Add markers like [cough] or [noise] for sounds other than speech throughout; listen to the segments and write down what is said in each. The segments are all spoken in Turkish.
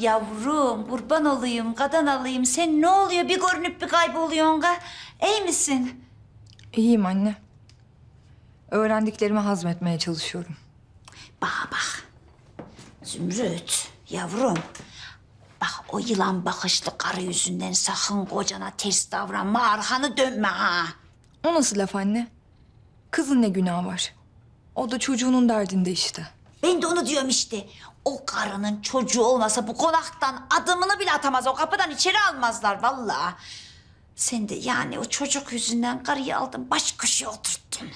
Yavrum kurban olayım, kadın alayım. Sen ne oluyor? Bir görünüp bir kayboluyorsun ga. İyi misin? İyiyim anne. Öğrendiklerimi hazmetmeye çalışıyorum. Bak bak. Zümrüt, yavrum. Bak o yılan bakışlı karı yüzünden sakın kocana ters davranma, arkanı dönme ha. O nasıl laf anne? Kızın ne günahı var? O da çocuğunun derdinde işte. Ben de onu diyorum işte. O karının çocuğu olmasa bu konaktan adımını bile atamaz. O kapıdan içeri almazlar vallahi. Sen de yani o çocuk yüzünden karıyı aldın baş köşeye oturttun.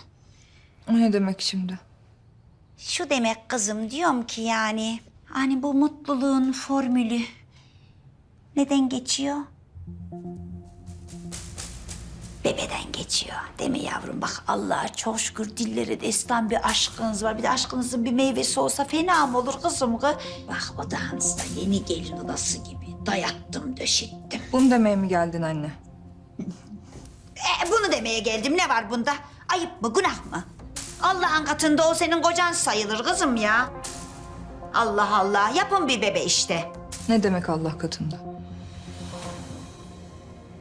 O ne demek şimdi? Şu demek kızım diyorum ki yani hani bu mutluluğun formülü neden geçiyor? Bebeden geçiyor değil mi yavrum? Bak Allah'a çok şükür dillere destan bir aşkınız var. Bir de aşkınızın bir meyvesi olsa fena mı olur kızım? kız? Bak odağınızda yeni gelin odası gibi dayattım döşettim. Bunu demeye mi geldin anne? [laughs] E, bunu demeye geldim. Ne var bunda? Ayıp mı, günah mı? Allah'ın katında o senin kocan sayılır kızım ya. Allah Allah. Yapın bir bebe işte. Ne demek Allah katında?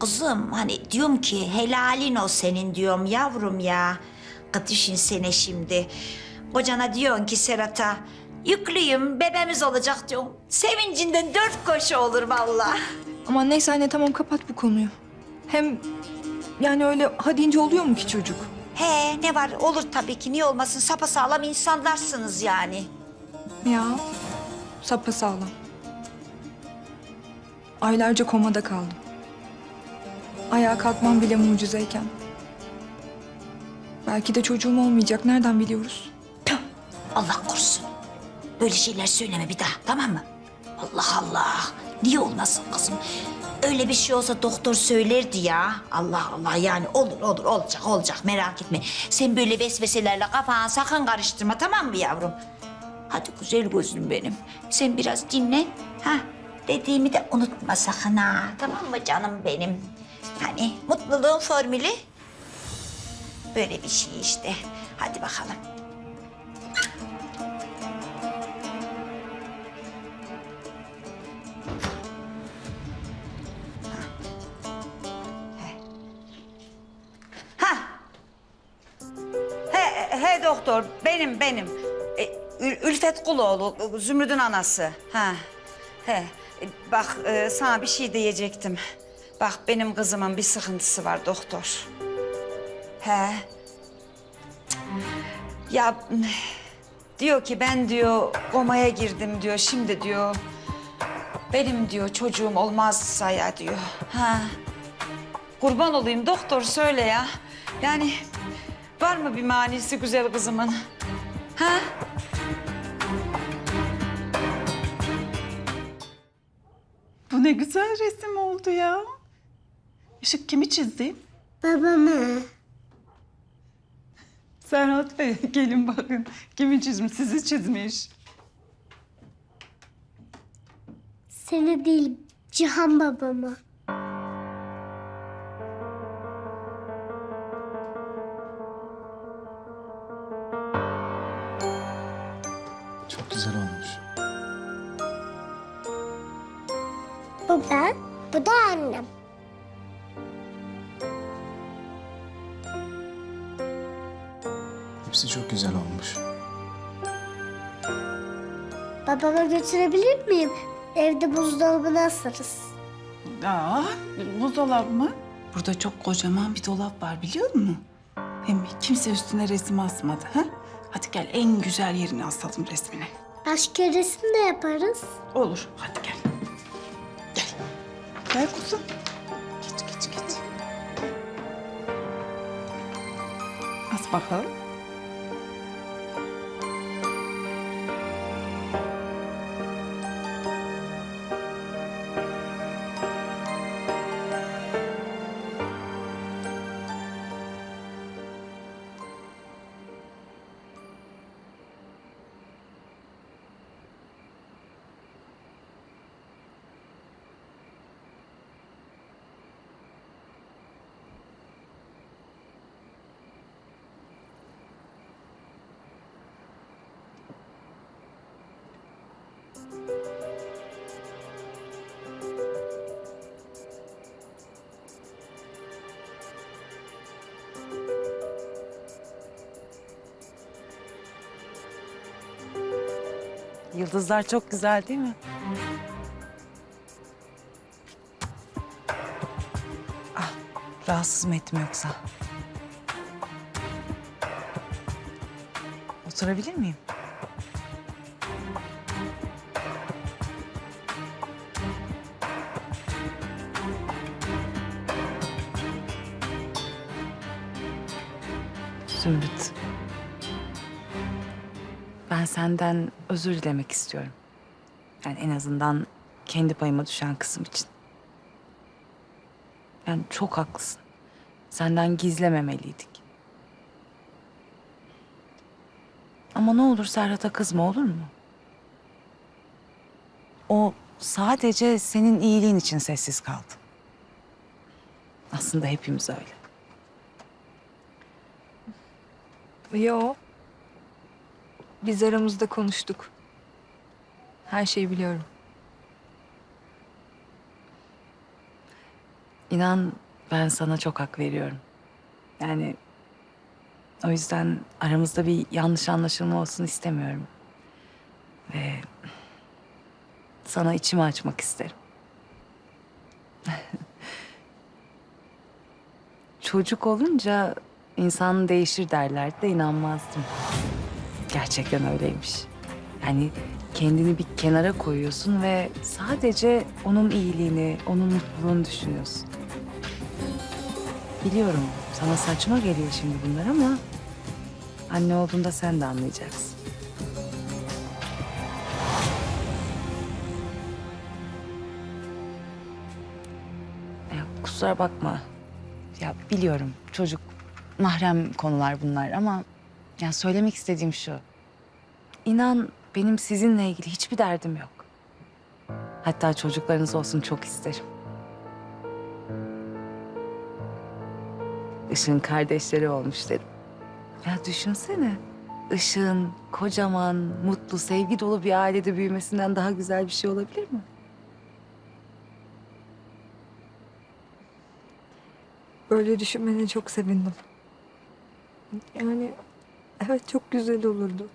Kızım hani diyorum ki helalin o senin diyorum yavrum ya. Kız düşünsene şimdi. Kocana diyorsun ki Serhat'a yüklüyüm bebemiz olacak diyorum. Sevincinden dört koşu olur vallahi. Ama neyse anne tamam kapat bu konuyu. Hem yani öyle ha deyince oluyor mu ki çocuk? He ne var olur tabii ki niye olmasın sapasağlam insanlarsınız yani. Ya sapasağlam. Aylarca komada kaldım. Ayağa kalkmam bile mucizeyken. Belki de çocuğum olmayacak. Nereden biliyoruz? Allah korusun. Böyle şeyler söyleme bir daha tamam mı? Allah Allah. Niye olmasın kızım? Öyle bir şey olsa doktor söylerdi ya. Allah Allah yani olur olur olacak olacak merak etme. Sen böyle vesveselerle kafanı sakın karıştırma tamam mı yavrum? Hadi güzel gözlüm benim. Sen biraz dinlen. Ha dediğimi de unutma sakın ha. Tamam mı canım benim? Hani mutluluğun formülü böyle bir şey işte. Hadi bakalım. Ha. He, he doktor, benim, benim. E, Ül- Ülfet Kuloğlu, Zümrüt'ün anası. Ha, he. E, Bak, e, sana bir şey diyecektim. Bak, benim kızımın bir sıkıntısı var doktor. He. Ya, diyor ki ben diyor komaya girdim diyor. Şimdi diyor benim diyor çocuğum olmazsa ya diyor. Ha. Kurban olayım doktor söyle ya. Yani var mı bir manisi güzel kızımın? Ha? Bu ne güzel resim oldu ya. Işık kimi çizdi? Babamı. Serhat Bey gelin bakın. Kimi çizmiş? Sizi çizmiş. Seni değil, Cihan babamı. Çok güzel olmuş. Bu ben, bu da annem. Hepsi çok güzel olmuş. Babama götürebilir miyim? Evde buzdolabına asarız. Aa, buzdolabı mı? Burada çok kocaman bir dolap var biliyor musun? Hem kimse üstüne resim asmadı. Ha? Hadi gel en güzel yerine asalım resmini. Başka resim de yaparız. Olur. Hadi gel. Gel. Gel kuzum. Geç geç geç. As bakalım. Yıldızlar çok güzel değil mi? Ah, rahatsız mı ettim yoksa? Oturabilir miyim? Zümrüt. Ben senden özür dilemek istiyorum. Yani en azından kendi payıma düşen kısım için. Yani çok haklısın. Senden gizlememeliydik. Ama ne olur Serhat'a kızma olur mu? O sadece senin iyiliğin için sessiz kaldı. Aslında hepimiz öyle. Yo. Biz aramızda konuştuk. Her şeyi biliyorum. İnan ben sana çok hak veriyorum. Yani o yüzden aramızda bir yanlış anlaşılma olsun istemiyorum. Ve sana içimi açmak isterim. [laughs] Çocuk olunca insan değişir derler de inanmazdım. Gerçekten öyleymiş. Yani kendini bir kenara koyuyorsun ve sadece onun iyiliğini, onun mutluluğunu düşünüyorsun. Biliyorum sana saçma geliyor şimdi bunlar ama anne olduğunda sen de anlayacaksın. Ya, kusura bakma. Ya biliyorum çocuk mahrem konular bunlar ama ya söylemek istediğim şu. İnan benim sizinle ilgili hiçbir derdim yok. Hatta çocuklarınız olsun çok isterim. Işın kardeşleri olmuş dedim. Ya düşünsene. Işın kocaman, mutlu, sevgi dolu bir ailede büyümesinden daha güzel bir şey olabilir mi? Böyle düşünmene çok sevindim. Yani evet çok güzel olurdu.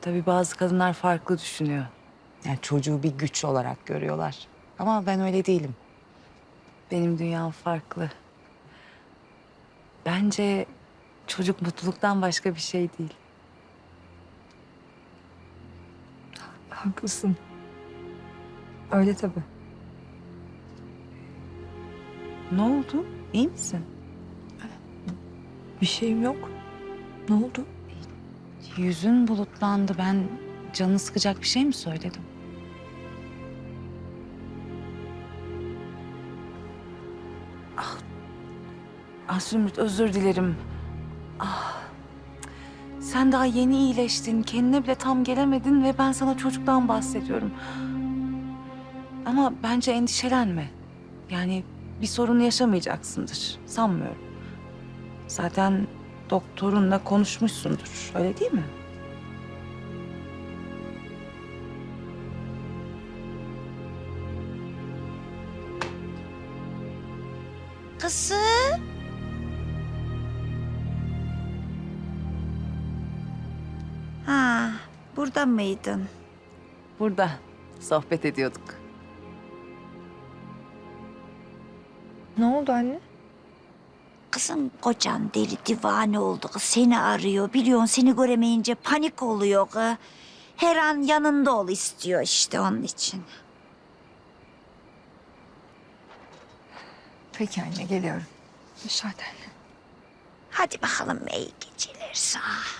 Tabii bazı kadınlar farklı düşünüyor. Yani çocuğu bir güç olarak görüyorlar. Ama ben öyle değilim. Benim dünyam farklı. Bence çocuk mutluluktan başka bir şey değil. Haklısın. Öyle tabii. Ne oldu? İyi misin? Bir şeyim yok. Ne oldu? Yüzün bulutlandı. Ben canını sıkacak bir şey mi söyledim? Ah. Ah Zümrüt özür dilerim. Ah. Sen daha yeni iyileştin. Kendine bile tam gelemedin ve ben sana çocuktan bahsediyorum. Ama bence endişelenme. Yani bir sorun yaşamayacaksındır. Sanmıyorum. Zaten doktorunla konuşmuşsundur. Öyle değil mi? Kızım. Ha, burada mıydın? Burada sohbet ediyorduk. Ne oldu anne? Kızım kocan deli divane oldu kız. Seni arıyor. Biliyorsun seni göremeyince panik oluyor kız. Her an yanında ol istiyor işte onun için. Peki anne geliyorum. Müsaadenle. Hadi bakalım iyi geceler sana.